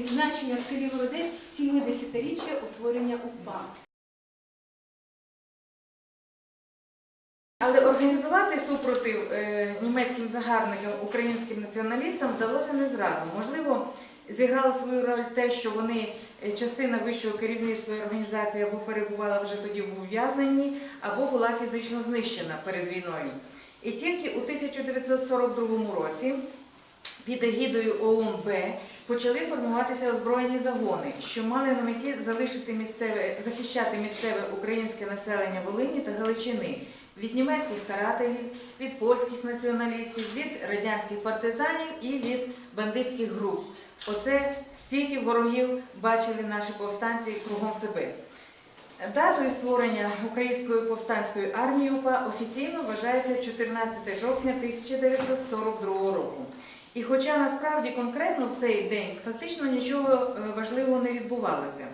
Відзначення в селі Городець 70-річчя утворення УПА. Але організувати супротив е, німецьким загарбникам, українським націоналістам вдалося не зразу. Можливо, зіграло свою роль те, що вони е, частина вищого керівництва організації або перебувала вже тоді в ув'язненні, або була фізично знищена перед війною. І тільки у 1942 році під егідою ОУН-Б почали формуватися озброєні загони, що мали на меті залишити місцеве, захищати місцеве українське населення Волині та Галичини від німецьких карателів, від польських націоналістів, від радянських партизанів і від бандитських груп. Оце стільки ворогів бачили наші повстанці кругом себе. Датою створення Української повстанської армії УПА офіційно вважається 14 жовтня 1942 року. І хоча насправді конкретно в цей день фактично нічого е, важливого не відбувалося.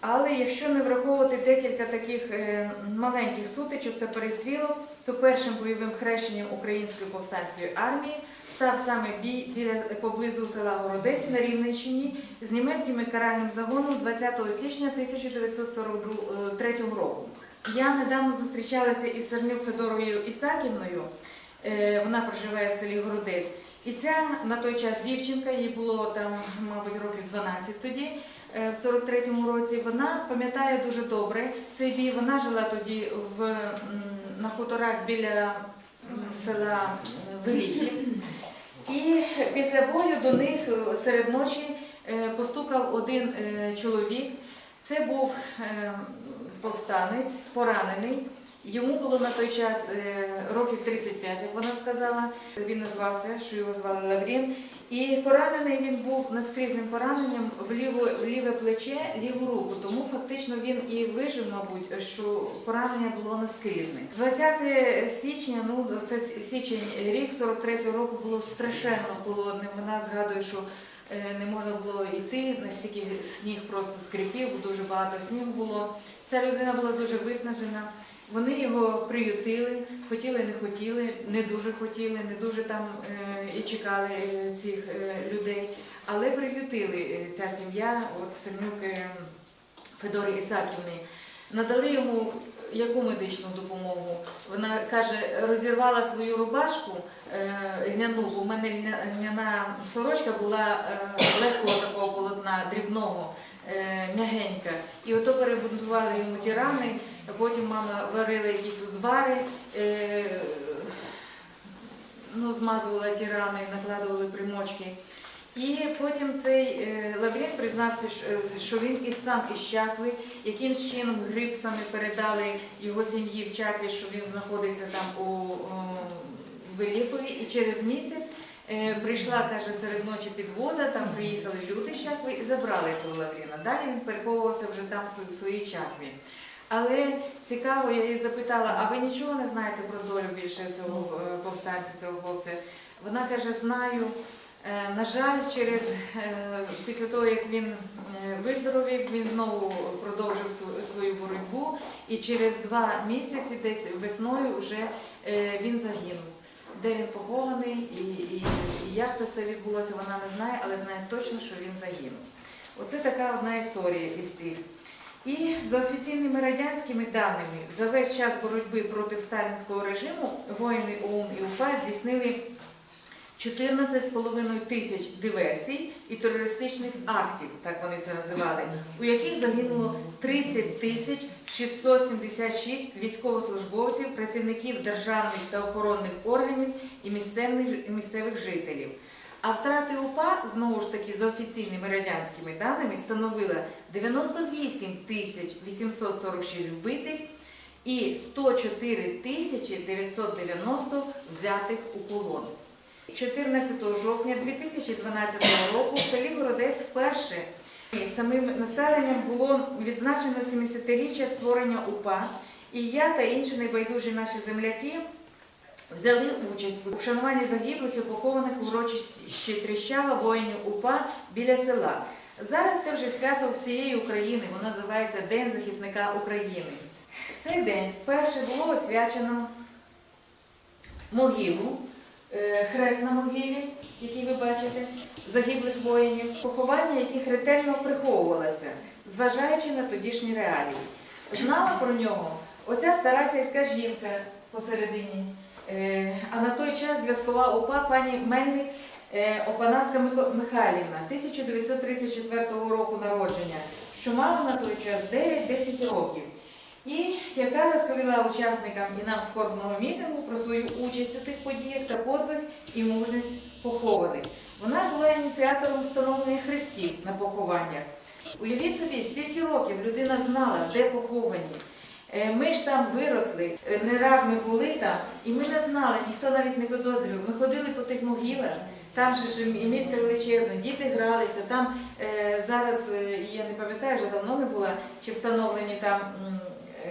Але якщо не враховувати декілька таких е, маленьких сутичок та перестрілок, то першим бойовим хрещенням Української повстанської армії став саме бій біля поблизу села Городець на Рівненщині з німецьким каральним загоном 20 січня 1943 року. Я недавно зустрічалася із Сернюк Федоровою Ісаківною. Е, Вона проживає в селі Городець. І ця на той час дівчинка, їй було там, мабуть, років 12 тоді, е, в 43-му році. Вона пам'ятає дуже добре цей бій. Вона жила тоді в, на хуторах біля села Великі. І після бою до них е, серед ночі е, постукав один чоловік. Це був повстанець, поранений. Йому було на той час е, років 35, як вона сказала. Він назвався, що його звали Лаврін. І поранений він був наскрізним пораненням в, ліву, в ліве плече, ліву руку. Тому фактично він і вижив, мабуть, що поранення було наскрізне. 20 січня, ну це січень рік 43-го року було страшенно холодним. Вона згадує, що е, не можна було йти, настільки сніг просто скрипів, дуже багато снігу було. Ця людина була дуже виснажена. Вони його приютили, хотіли, не хотіли, не дуже хотіли, не дуже там е, і чекали е, цих е, людей. Але приютили ця сім'я, от Семнюк е, Федорі Ісаківни. Надали йому яку медичну допомогу? Вона каже, розірвала свою рубашку бо в мене льняна сорочка була легкого такого полотна, дрібного, м'ягенька. І ото перебунтували йому ті рани, потім мама варила якісь узвари, е, ну, змазувала ті рани, накладували примочки. І потім цей е, Лаврін признався, що- він і сам із Чакви, якимсь чином грипсами передали його сім'ї в Чакві, що він знаходиться там у о, Великові. І через місяць е, прийшла, каже, серед ночі підвода, там приїхали люди з Чакви і забрали цього Лавріна. Далі він переховувався вже там в своїй Чакві. Але цікаво, я її запитала, а ви нічого не знаєте про долю більше цього е, повстанця, цього хлопця? Вона каже, знаю. Е, На жаль, через е, після того, як він виздоровів, він знову продовжив свою боротьбу, і через два місяці, десь весною, вже він загинув. Де він похований і, і, і як це все відбулося, вона не знає, але знає точно, що він загинув. Оце така одна історія із цих. І за офіційними радянськими даними, за весь час боротьби проти сталінського режиму воїни ОУН і УПА здійснили 14,5 тисяч диверсій і терористичних актів, так вони це називали, у яких загинуло 30 тисяч 676 військовослужбовців, працівників державних та охоронних органів і місцевих, жителів. А втрати УПА, знову ж таки, за офіційними радянськими даними, становила 98 тисяч 846 вбитих і 104 тисячі 990 взятих у полон. 14 жовтня 2012 року в селі Городець вперше самим населенням було відзначено 70-річчя створення УПА. І я та інші небайдужі наші земляки взяли участь у вшануванні загиблих і похованих у урочищі Тріщава воїнів УПА біля села. Зараз це вже свято всієї України, воно називається День захисника України. В цей день вперше було освячено могилу е, хрест на могилі, який ви бачите, загиблих воїнів, поховання, яких ретельно приховувалося, зважаючи на тодішні реалії. Знала про нього оця стара сільська жінка посередині. Е, А на той час зв'язкова ОПА пані Мельник е, Опанаска Михайлівна, 1934 року народження, що мала на той час 9-10 років. І яка розповіла учасникам і нам скорбного мітингу про свою участь у тих подіях та подвиг і мужність похованих. Вона була ініціатором встановлення хрестів на похованнях. Уявіть собі, стільки років людина знала, де поховані. Е, Ми ж там виросли, е, не раз ми були там, і ми не знали, ніхто навіть не підозрював. Ми ходили по тих могилах, там же ж і місце величезне, діти гралися. Там е, зараз я не пам'ятаю, вже давно не була, чи встановлені там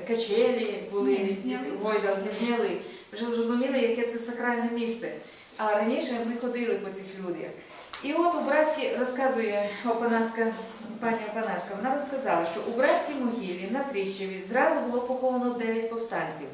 качелі були, гойдалки зняли. Вже зрозуміли, яке це сакральне місце. А раніше ми ходили по цих людях. І от у Братській розказує Опанаска, пані Опанаска, вона розказала, що у Братській могилі на Тріщеві зразу було поховано 9 повстанців.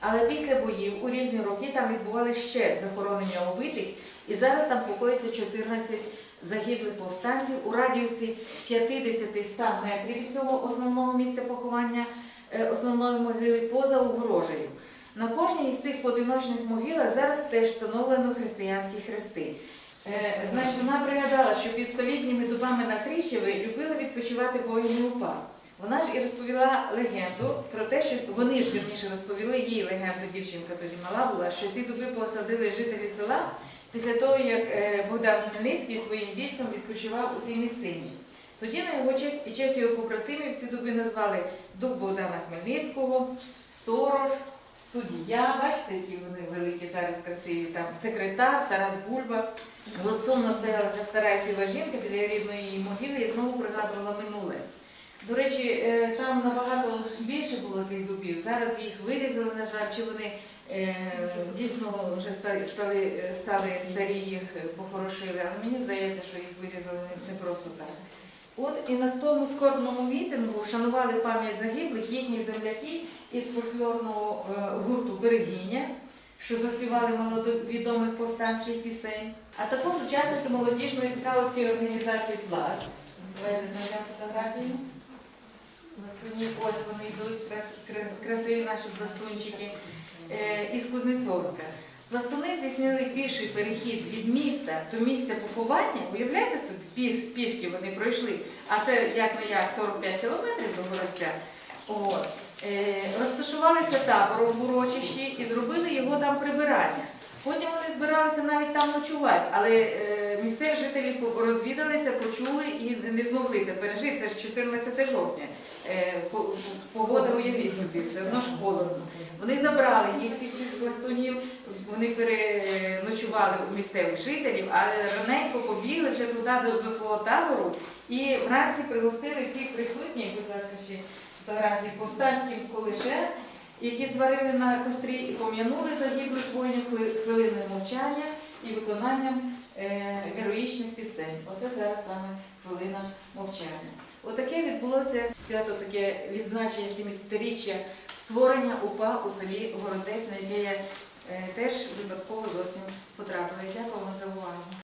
Але після боїв у різні роки там відбувалися ще захоронення убитих, і зараз там покоїться 14 загиблих повстанців у радіусі 50-100 метрів від цього основного місця поховання е, основної могили поза огорожею. На кожній із цих поодиночних могилах зараз теж встановлено християнські хрести. Е, Значить, вона пригадала, що під столітніми дубами на Тріщеві любили відпочивати воїни УПА. Вона ж і розповіла легенду про те, що вони ж вірніше розповіли їй легенду, дівчинка тоді мала була, що ці дуби посадили жителі села після того, як е, Богдан Хмельницький своїм військом відпочивав у цій місцині. Тоді на його честь і честь його побратимів ці дуби назвали Дуб Богдана Хмельницького, Сторож, Суддя, бачите, які вони великі зараз красиві, там секретар Тарас Бульба. От сумно стояла ця стара сіва жінка біля рідної її могили і знову пригадувала минуле. До речі, е, там набагато більше було цих дубів. Зараз їх вирізали, на жаль, чи вони е, дійсно вже стали, стали старі, їх похорошили. Але мені здається, що їх вирізали не просто так. От і на тому скорбному мітингу вшанували пам'ять загиблих їхніх земляків із фольклорного е, гурту Берегиня, що заспівали маловідомих повстанських пісень, а також учасники молодіжної скаутської організації Пласт. Давайте знайдемо фотографію. Ось вони йдуть, крас- крас- красиві наші пластунчики е, із Кузнецовська. Пластуни здійснили піший перехід від міста до місця поховання. Уявляєте собі, піш, пішки вони пройшли, а це як не як 45 кілометрів до городця. Е, розташувалися табором в урочищі і зробили його там прибирання. Потім вони збиралися навіть там ночувати, але е, місцеві жителі розвідали це, почули і не змогли це пережити. Це ж 14 жовтня. Е, по- по- погода уявіть собі, все одно ж холодно. Вони забрали їх всіх цих пластунів, вони переночували у місцевих жителів, але раненько побігли вже туди до, свого табору і вранці пригостили всіх присутніх, будь ласка, ще фотографії повстанським колише, які зварили на кострі і пом'янули загиблих воїнів хви- хвилиною мовчання і виконанням е, героїчних пісень. Оце зараз саме хвилина мовчання. Отаке відбулося свято, таке відзначення 70-річчя створення УПА у селі Городець, на яке я е, теж випадково зовсім потрапила. Дякую вам за увагу.